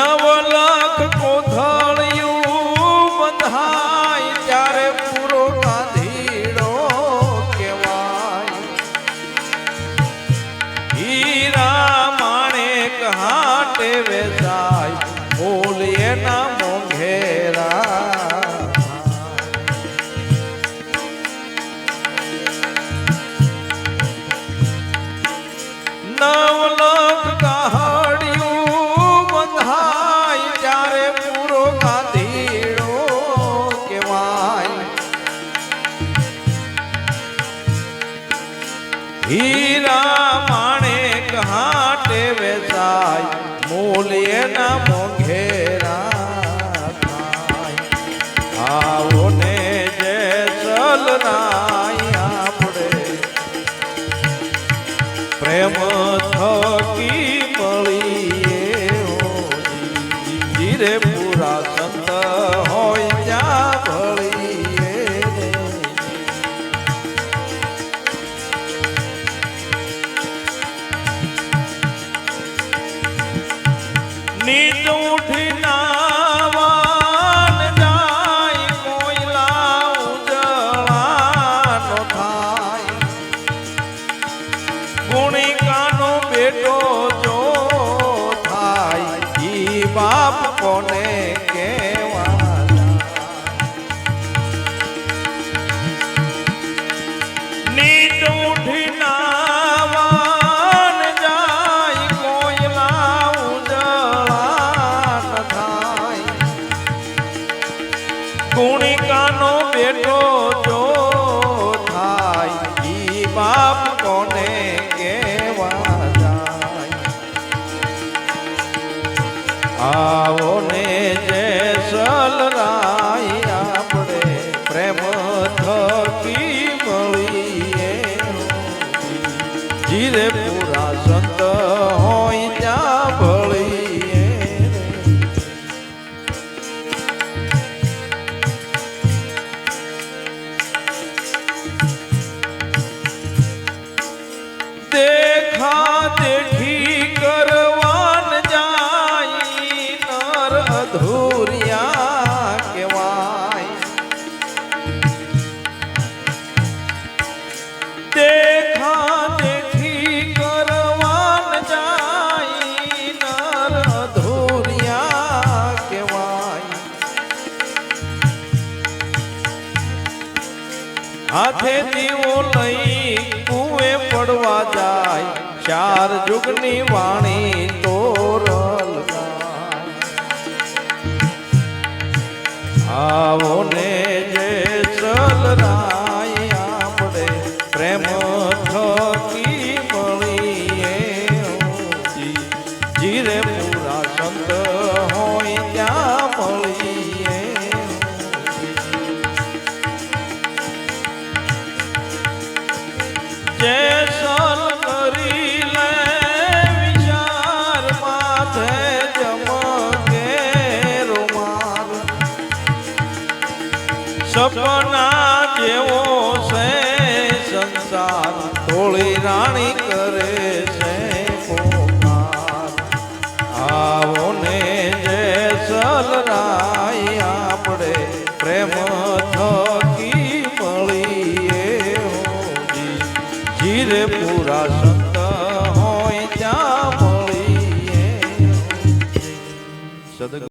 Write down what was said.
નવલખ કોથળિયું બંધાય, ત્યારે પૂરો કાધીડો કહેવાય. હીરા માણેક હાટે વેચાય બોલીએ ના મોઘેરા. નવલખ પ્રેમ થકી আপনে આવો ને જે સલરાય આપણે પ્રેમ થકી મળીએ. જીરે પૂરા સંત હોય ત્યાં ભળીએ હાથે દીવો લઈ કુએ પડવા જાય ચાર જુગની વાણી તોરલ ગાય. સપના જેવો છે સંસાર થોડી રાણી કરે છે પોકાર. આવો ને જે સલરાય જીરે પૂરા સંત હોય ત્યાં મળીએ. સદગુરુ